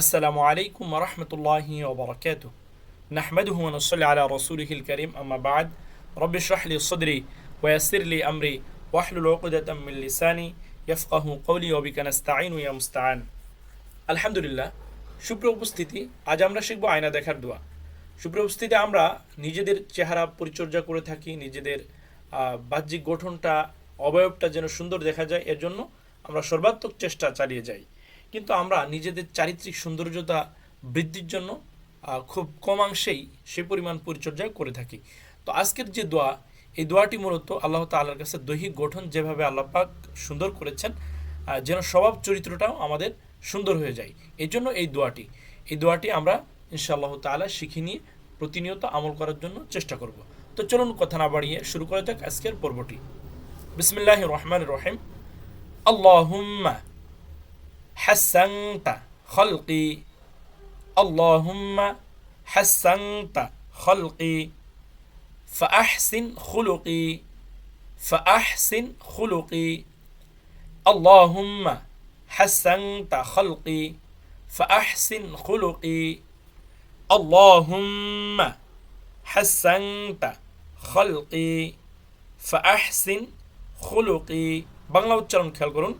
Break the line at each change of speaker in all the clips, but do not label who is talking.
আসসালামু আলাইকুম রহমতুল্লাহি ওবরাকাত নাহমেদুহু নসল্লি আলা রসুলহিল করিম আম্মা বাদ। রব্বি শরাহলি সদরি ওয়াসিরলি আমরি ওয়াহলুল ওকুদাতাম মিন লিসানি ইয়াফকাহু কওলি ওয়া বিকা নাস্তাঈন ইয়া মুস্তাআন। আলহামদুলিল্লাহ, সুপ্রিয় উপস্থিতি, আজ আমরা শিখব আয়না দেখার দোয়া। সুপ্র উপস্থিতি, আমরা নিজেদের চেহারা পরিচর্যা করে থাকি, নিজেদের বাহ্যিক গঠনটা, অবয়বটা যেন সুন্দর দেখা যায়, এর জন্য আমরা সর্বাত্মক চেষ্টা চালিয়ে যাই। কিন্তু আমরা নিজেদের চারিত্রিক সৌন্দর্যতা বৃদ্ধির জন্য খুব কমাংশেই সে পরিমাণ পরিচর্যা করে থাকি। তো আজকের যে দোয়া, এই দোয়াটি মূলত আল্লাহ তাআলার কাছে দৈহিক গঠন যেভাবে আল্লাহ পাক সুন্দর করেছেন যেন স্বভাব চরিত্রটাও আমাদের সুন্দর হয়ে যায়। এই জন্য এই দোয়াটি। এই দোয়াটি আমরা ইনশাআল্লাহ তাআলা শিখে নিয়ে প্রতিনিয়ত আমল করার জন্য চেষ্টা করব। তো চলুন কথা না বাড়িয়ে শুরু করা যাক আজকের পর্বটি। বিসমিল্লাহ রহমান রহিম। আল্লাহুম্মা حسنت خلقي اللهم حسنت خلقي فأحسن خلقي فأحسن خلقي اللهم حسنت خلقي فأحسن خلقي اللهم حسنت خلقي فأحسن خلقي বাংলা উচ্চারণ খেয়াল করুন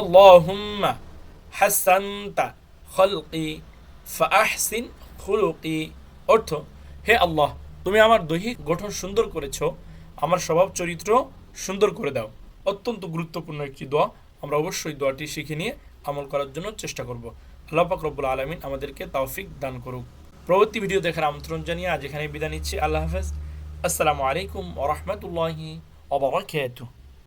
আল্লাহুম্মা হাসানতা খলকি ফাহসিন খুলুকি অর্থ, হে আল্লাহ, তুমি আমার দৈহিক গঠন সুন্দর করেছ, আমার স্বভাব চরিত্র সুন্দর করে দাও। অত্যন্ত গুরুত্বপূর্ণ একটি দোয়া, আমরা অবশ্যই দোয়াটি শিখে নিয়ে আমল করার জন্য চেষ্টা করব। আল্লাহ পাক রব্বুল আলমিন আমাদেরকে তৌফিক দান করুক। পরবর্তী ভিডিও দেখার আমন্ত্রণ জানিয়ে আজ এখানে বিদায় নিচ্ছি। আল্লাহ হাফেজ। আসসালামু আলাইকুম ওরহমতুল্লাহি ওবরাকাতুহ